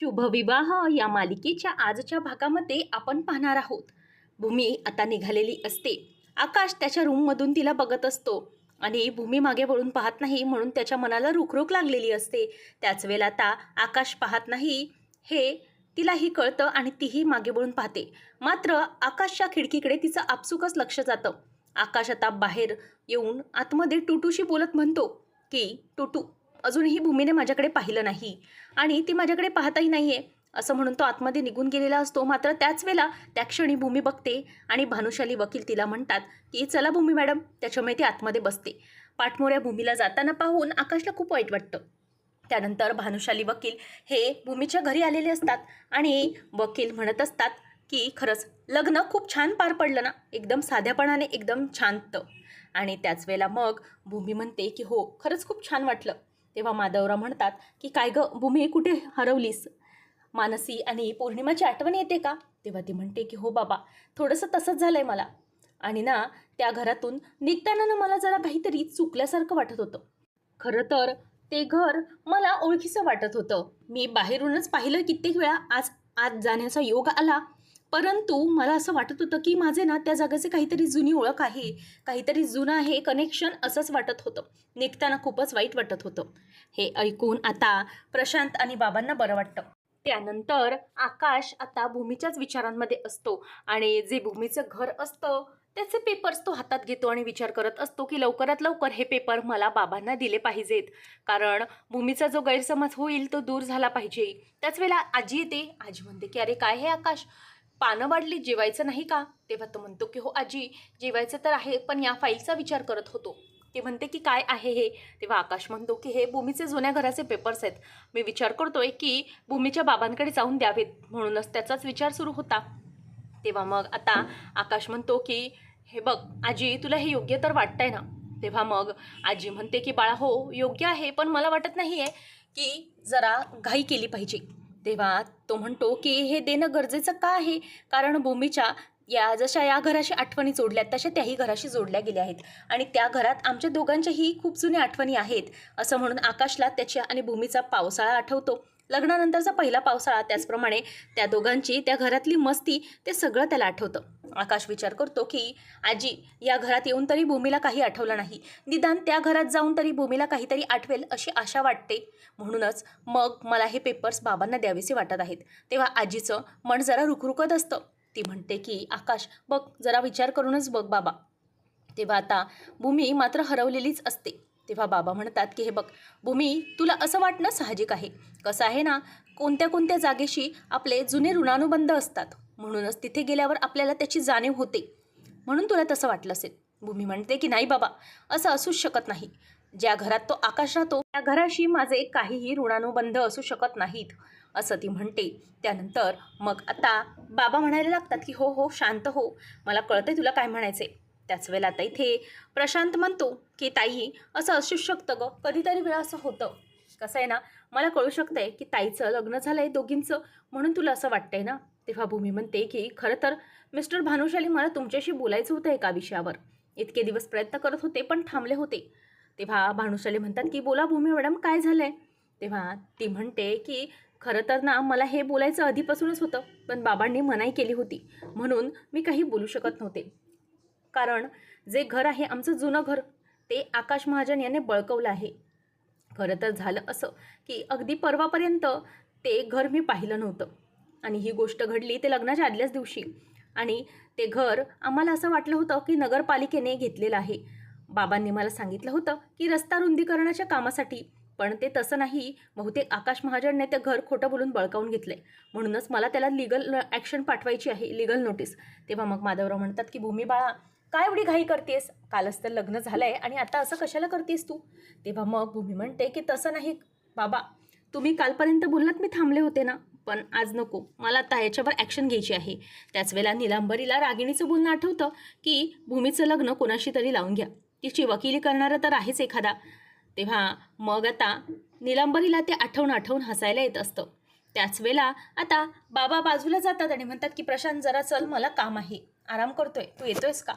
शुभविवाह या मालिकेच्या आजच्या भागामध्ये आपण पाहणार आहोत. भूमी आता निघालेली असते. आकाश त्याच्या रूममधून तिला बघत असतो. आणि भूमी मागे वळून पाहत नाही म्हणून त्याच्या मनाला रुखरुख लागलेली असते. त्याच वेळेला आता आकाश पाहत नाही. हे तिलाही कळतं आणि तीही मागे वळून पाहते. मात्र आकाशच्या खिडकीकडे तिचं आपसुकच लक्ष जातं. आकाश आता बाहेर येऊन आतमध्ये टुटूशी बोलत म्हणतो की टुटू अजूनही भूमीने माझ्याकडे पाहिलं नाही आणि ती माझ्याकडे पाहतही नाही आहे असं म्हणून तो आतमध्ये निघून गेलेला असतो. मात्र त्याच वेळेला त्या क्षणी भूमी बघते आणि भानुशाली वकील तिला म्हणतात की चला भूमी मॅडम. त्याच्यामुळे ती आतमध्ये बसते. पाठमोऱ्या भूमीला जाताना पाहून आकाशला खूप वाईट वाटतं. त्यानंतर भानुशाली वकील हे भूमीच्या घरी आलेले असतात आणि वकील म्हणत असतात की खरंच लग्न खूप छान पार पडलं ना. एकदम साध्यापणाने एकदम शांत आणि त्याच वेळेला मग भूमी म्हणते की हो खरंच खूप छान वाटलं. तेव्हा माधवराव म्हणतात की काय गं भूमी कुठे हरवलीस? मानसी आणि पौर्णिमाची आठवण येते का? तेव्हा ती म्हणते की हो बाबा थोडंसं तसंच झालं आहे मला. आणि ना त्या घरातून निघताना ना मला जरा काहीतरी चुकल्यासारखं वाटत होतं. खरं तर ते घर मला ओळखीचं वाटत होतं. मी बाहेरूनच पाहिलं कित्येक वेळा. आज आज जाण्याचा योग आला. परंतु मला असं वाटत होतं की माझे ना त्या जागेचे काहीतरी जुनी ओळख आहे काहीतरी जुनं आहे कनेक्शन असंच वाटत होतं. निघताना खूपच वाईट वाटत होतं. हे ऐकून आता प्रशांत आणि बाबांना बरं वाटतं. त्यानंतर आकाश आता भूमीच्याच विचारांमध्ये असतो आणि जे भूमीचं घर असतं त्याचे पेपर्स तो हातात घेतो आणि विचार करत असतो की लवकरात लवकर हे पेपर मला बाबांना दिले पाहिजेत. कारण भूमीचा जो गैरसमज होईल तो दूर झाला पाहिजे. त्याच वेळेला आजी येते. आजी म्हणते की अरे काय हे आकाश? पानं वाढली जेवायचं नाही का? तेव्हा तो म्हणतो की हो आजी जेवायचं तर आहे पण या फाईलचा विचार करत होतो. ते म्हणते की काय आहे हे? तेव्हा आकाश म्हणतो की हे भूमीचे जुन्या घराचे पेपर्स आहेत. मी विचार करतोय की भूमीच्या बाबांकडे जाऊन द्यावेत. म्हणूनच त्याचाच विचार सुरू होता. तेव्हा मग आता आकाश म्हणतो की हे बघ आजी तुला हे योग्य तर वाटतंय ना? तेव्हा मग आजी म्हणते की बाळा हो योग्य आहे पण मला वाटत नाही आहे की जरा घाई केली पाहिजे. तेव्हा तो म्हणतो की हे देणं गरजेचं का आहे? कारण भूमीच्या या जशा या घराशी आठवणी जोडल्यात तशा त्याही घराशी जोडल्या गेल्या आहेत. आणि त्या घरात आमच्या दोघांच्याही खूप जुन्या आठवणी आहेत असं म्हणून आकाशला त्याच्या आणि भूमीचा पावसाळा आठवतो. लग्नानंतरचा पहिला पावसाळा त्याचप्रमाणे त्या दोघांची त्या घरातली मस्ती ते सगळं त्याला आठवतं. आकाश विचार करतो की आजी या घरात येऊन तरी भूमीला काही आठवलं नाही. निदान त्या घरात जाऊन तरी भूमीला काहीतरी आठवेल अशी आशा वाटते. म्हणूनच मग मला हे पेपर्स बाबांना द्यावेसे वाटत आहेत. तेव्हा आजीचं मन जरा रुखरुखत असतं. ती म्हणते की आकाश बघ जरा विचार करूनच बघ बाबा. तेव्हा आता भूमी मात्र हरवलेलीच असते. तेव्हा बाबा म्हणतात की हे बघ भूमी तुला असं वाटणं साहजिक आहे. कसं आहे ना कोणत्या कोणत्या जागेशी आपले जुने ऋणानुबंध असतात? म्हणूनच तिथे गेल्यावर आपल्याला त्याची जाणीव होते. म्हणून तुला तसं वाटलं असेल. भूमी म्हणते की नाही बाबा असं असूच शकत नाही. ज्या घरात तो आकाश राहतो त्या घराशी माझे काहीही ऋणानुबंध असू शकत नाहीत असं ती म्हणते. त्यानंतर मग आता बाबा म्हणायला लागतात की हो हो शांत हो. मला कळतंय तुला काय म्हणायचे त्याच वेळेला आता इथे प्रशांत म्हणतो की ताई असं असूच शकतं ग. कधीतरी वेळा असं होतं. कसं आहे ना मला कळू शकतंय की ताईचं लग्न झालं आहे दोघींचं. म्हणून तुला असं वाटतंय ना? तेव्हा भूमी म्हणते की खरं तर मिस्टर भानुशाली मला तुमच्याशी बोलायचं होतं एका विषयावर. इतके दिवस प्रयत्न करत होते पण थांबले होते. तेव्हा भानुशाली म्हणतात की बोला भूमी मॅडम काय झालं आहे तेव्हा ती म्हणते की खरं तर ना मला हे बोलायचं आधीपासूनच होतं पण बाबांनी मनाई केली होती. म्हणून मी काही बोलू शकत नव्हते. कारण जे घर आहे आमचं जुनं घर ते आकाश महाजन याने बळकवलं आहे. खरं तर झालं असं की अगदी परवापर्यंत ते घर मी पाहिलं नव्हतं. आणि ही गोष्ट घडली ते लग्नाच्या आदल्याच दिवशी. आणि ते घर आम्हाला असं वाटलं होतं की नगरपालिकेने घेतलेलं आहे. बाबांनी मला सांगितलं होतं की रस्ता रुंदीकरणाच्या कामासाठी पण ते तसं नाही. बहुतेक आकाश महाजनने ते घर खोटं बोलून बळकावून घेतलंय. म्हणूनच मला त्याला लिगल ॲक्शन पाठवायची आहे लिगल नोटीस तेव्हा मग माधवराव म्हणतात की भूमी बाळा काय एवढी घाई करतेस? कालच तर लग्न झालंय आणि आता असं कशाला करतेस तू? तेव्हा मग भूमी म्हणते की तसं नाही बाबा. तुम्ही कालपर्यंत बोललात मी थांबले होते ना. पण आज नको. मला आता याच्यावर ॲक्शन घ्यायची आहे. त्याच वेळेला निलांबरीला रागिणीचं बोलणं आठवतं की भूमीचं लग्न कोणाशी तरी लावून घ्या. तिची वकिली करणारा तर आहेच एखादा. तेव्हा मग आता निलांबरीला ते आठवून आठवून हसायला येत असतं. त्याच वेळेला आता बाबा बाजूला जातात आणि म्हणतात की प्रशांत जरा चल मला काम आहे. आराम करतोय. तू येतोयस का?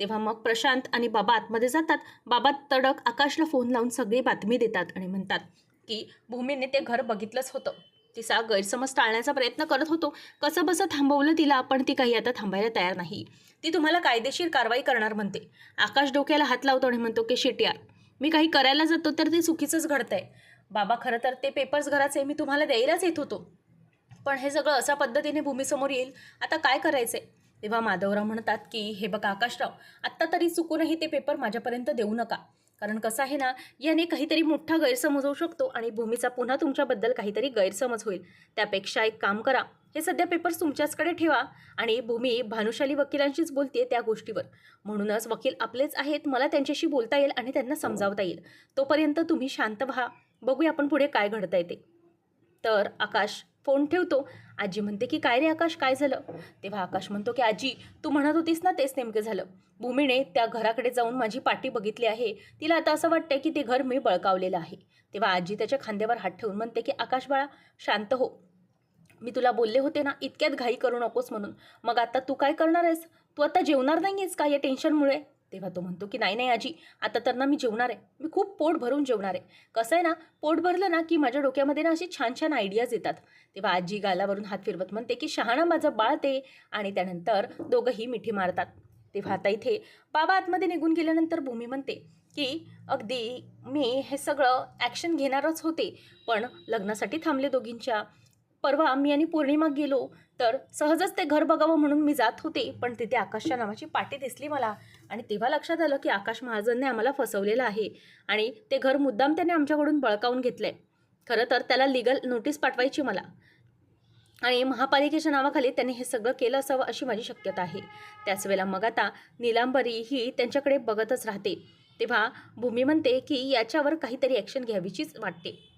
तेव्हा मग प्रशांत आणि बाबा आतमध्ये जातात. बाबा तडक आकाशला फोन लावून सगळी बातमी देतात आणि म्हणतात की भूमीने ते घर बघितलंच होतं. तिचा गैरसमज टाळण्याचा प्रयत्न करत होतो. कसं बसं थांबवलं तिला पण ती काही आता थांबायला तयार नाही. ती तुम्हाला कायदेशीर कारवाई करणार म्हणते. आकाश डोक्याला हात लावतो आणि म्हणतो की शिट मी काही करायला जातो तर ते चुकीचंच घडतंय. बाबा खरं तर ते पेपर्स घराचे मी तुम्हाला द्यायलाच येत होतो. पण हे सगळं अशा पद्धतीने भूमीसमोर येईल. आता काय करायचंय? तेव्हा माधवराव म्हणतात की हे बघा आकाशराव आत्ता तरी चुकूनही ते पेपर माझ्यापर्यंत देऊ नका. कारण कसं आहे ना याने काहीतरी मोठा गैरसमज होऊ शकतो आणि भूमीचा पुन्हा तुमच्याबद्दल काहीतरी गैरसमज होईल. त्यापेक्षा एक काम करा हे सध्या पेपर्स तुमच्याचकडे ठेवा आणि भूमी भानुशाली वकिलांशीच बोलते त्या गोष्टीवर. म्हणूनच वकील आपलेच आहेत मला त्यांच्याशी बोलता येईल आणि त्यांना समजावता येईल. तोपर्यंत तुम्ही शांत व्हा. बघूया आपण पुढे काय घडता येते तर आकाश फोन ठेवतो. आजी म्हणते की काय रे आकाश काय झालं? तेव्हा आकाश म्हणतो की आजी तू म्हणत होतीस ना तेच नेमकं झालं. भूमीने त्या घराकडे जाऊन माझी पाठी बघितली आहे. तिला आता असं वाटतंय की ते घर मी बळकावलेलं आहे. तेव्हा आजी त्याच्या खांद्यावर हात ठेवून म्हणते की आकाश बाळा शांत हो. मी तुला बोलले होते ना इतक्यात घाई करू नकोस म्हणून. मग आता तू काय करणार आहेस? तू आता जेवणार नाही आहेस का या टेन्शनमुळे तेव्हा तो म्हणतो की नाही नाही आजी आता तर ना मी जेवणार आहे. मी खूप पोट भरून जेवणार आहे. कसं आहे ना पोट भरलं ना की माझ्या डोक्यामध्ये ना अशी छान छान आयडियाज येतात. तेव्हा आजी गालावरून हात फिरवत म्हणते की शहाणा माझं बाळ ते. आणि त्यानंतर दोघंही मिठी मारतात. तेव्हा आता इथे बाबा आतमध्ये निघून गेल्यानंतर भूमी म्हणते की अगदी मी हे सगळं ॲक्शन घेणारच होते पण लग्नासाठी थांबले दोघींच्या. परवा मी आणि पौर्णिमा गेलो तर सहजच ते घर बघावं म्हणून मी जात होते पण तिथे आकाशच्या नावाची पाटी दिसली मला आणि तेव्हा लक्षात आलं की आकाश महाजनने आम्हाला फसवलेलं आहे आणि ते घर मुद्दाम त्याने आमच्याकडून बळकावून घेतलं आहे खरं तर त्याला लिगल नोटीस पाठवायची मला. आणि महापालिकेच्या नावाखाली त्यांनी हे सगळं केलं असावं अशी माझी शक्यता आहे. त्याच वेळेला मग आता निलांबरी ही त्यांच्याकडे बघतच राहते. तेव्हा भूमी म्हणते की याच्यावर काहीतरी ॲक्शन घ्यावीचीच वाटते.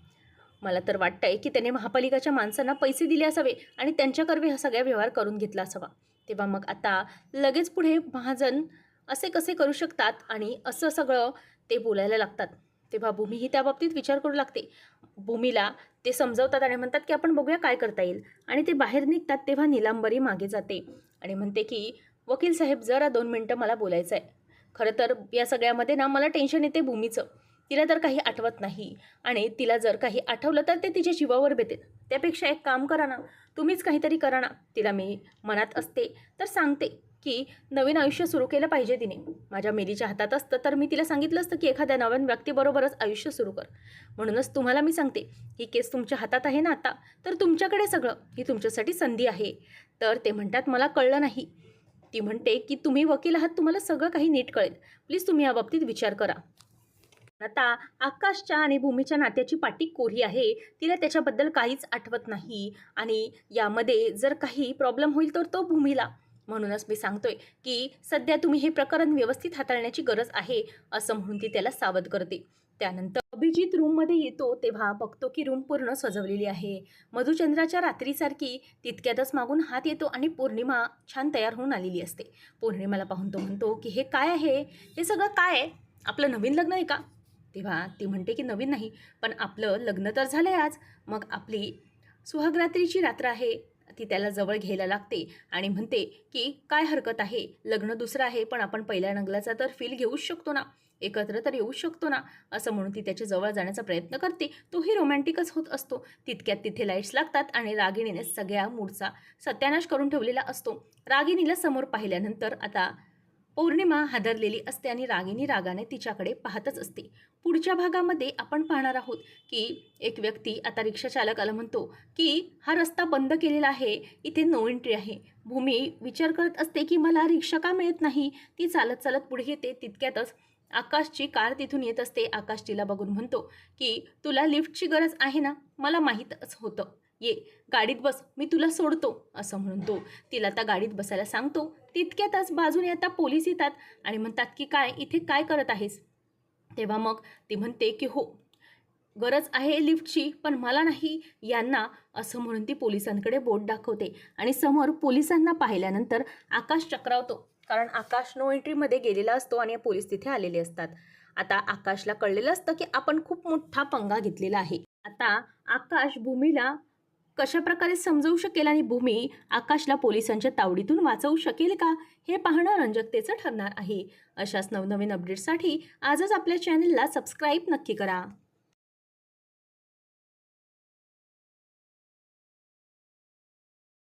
मला तर वाटतंय की त्याने महापालिकाच्या माणसांना पैसे दिले असावे आणि त्यांच्याकरवी हा सगळा व्यवहार करून घेतला असावा. तेव्हा मग आता लगेच पुढे महाजन असे कसे करू शकतात आणि असं सगळं ते बोलायला लागतात. तेव्हा भूमी ही त्या बाबतीत विचार करू लागते. भूमीला ते समजवतात आणि म्हणतात की आपण बघूया काय करता येईल. आणि ते बाहेर निघतात तेव्हा निलांबरी मागे जाते आणि म्हणते की वकील साहेब जरा दोन मिनटं मला बोलायचं आहे खरं तर या सगळ्यामध्ये ना मला टेन्शन येते भूमीचं. तिला तर काही आठवत नाही आणि तिला जर काही आठवलं तर ते तिच्या जीवावर भेटेल त्यापेक्षा एक काम करा ना तुम्हीच काहीतरी करा ना. तिला मी मनात असते तर सांगते की नवीन आयुष्य सुरू केलं पाहिजे तिने. माझ्या मेलीच्या हातात असतं तर मी तिला सांगितलं असतं की एखाद्या नवीन व्यक्तीबरोबरच आयुष्य सुरू कर. म्हणूनच तुम्हाला मी सांगते ही केस तुमच्या हातात आहे ना आता तर तुमच्याकडे सगळं ही तुमच्यासाठी संधी आहे. तर ते म्हणतात मला कळलं नाही. ती म्हणते की तुम्ही वकील आहात तुम्हाला सगळं काही नीट कळेल. प्लीज तुम्ही या बाबतीत विचार करा. आता आकाशच्या आणि भूमीच्या नात्याची पाटी कोरी आहे. तिला त्याच्याबद्दल काहीच आठवत नाही. आणि यामध्ये जर काही प्रॉब्लेम होईल तर तो भूमीला. म्हणूनच मी सांगतोय की सध्या तुम्ही हे प्रकरण व्यवस्थित हाताळण्याची गरज आहे असं म्हणून ती त्याला सावध करते. त्यानंतर अभिजित रूममध्ये येतो तेव्हा बघतो की रूम पूर्ण सजवलेली आहे. मधुचंद्राच्या रात्रीसारखी तितक्यातच मागून हात येतो आणि पौर्णिमा छान तयार होऊन आलेली असते. पौर्णिमाला पाहून तो म्हणतो की हे काय आहे? हे सगळं काय आहे? आपलं नवीन लग्न आहे का? तेव्हा ती म्हणते की नवीन नाही पण आपलं लग्न तर झालं आहे आज. मग आपली सुहागरात्रीची रात्र आहे. ती त्याला जवळ घ्यायला लागते आणि म्हणते की काय हरकत आहे? लग्न दुसरं आहे पण आपण पहिल्या नगलाचा तर फील घेऊच शकतो ना. एकत्र तर येऊच शकतो ना. असं म्हणून ती त्याच्याजवळ जाण्याचा प्रयत्न करते. तोही रोमॅन्टिकच होत असतो. तितक्यात तिथे लाईट्स लागतात आणि रागिणीने सगळ्या मूडचा सत्यानाश करून ठेवलेला असतो. रागिणीला समोर पाहिल्यानंतर आता पौर्णिमा हादरलेली असते आणि रागिनी रागाने तिच्याकडे पाहतच असते. पुढच्या भागामध्ये आपण पाहणार आहोत की एक व्यक्ती आता रिक्षा चालकाला म्हणतो की हा रस्ता बंद केलेला आहे इथे नो एंट्री आहे. भूमी विचार करत असते की मला रिक्षा का मिळत नाही? ती चालत चालत पुढे येते. तितक्यातच आकाशची कार तिथून येत असते. आकाश तिला बघून म्हणतो की तुला लिफ्टची गरज आहे ना? मला माहीतच होतं. ये गाडीत बस मी तुला सोडतो असं म्हणून तो तिला त्या गाडीत बसायला सांगतो. तितक्यातच बाजूने आता पोलीस येतात आणि म्हणतात की काय इथे काय करत आहेस? तेव्हा मग ती म्हणते की हो गरज आहे लिफ्टची पण मला नाही यांना असं म्हणून ती पोलिसांकडे बोट दाखवते. आणि समोर पोलिसांना पाहिल्यानंतर आकाश चक्रावतो कारण आकाश नो एंट्रीमध्ये गेलेला असतो आणि पोलीस तिथे आलेले असतात. आता आकाशला कळलेलं असतं की आपण खूप मोठा पंगा घेतलेला आहे. आता आकाश भूमीला कशाप्रकारे समजवू शकेल आणि भूमी आकाशला पोलिसांच्या तावडीतून वाचवू शकेल का? हे पाहणं रंजकतेचं ठरणार आहे. अशाच नवनवीन अपडेट्ससाठी आजच आपल्या चॅनलला सबस्क्राईब नक्की करा.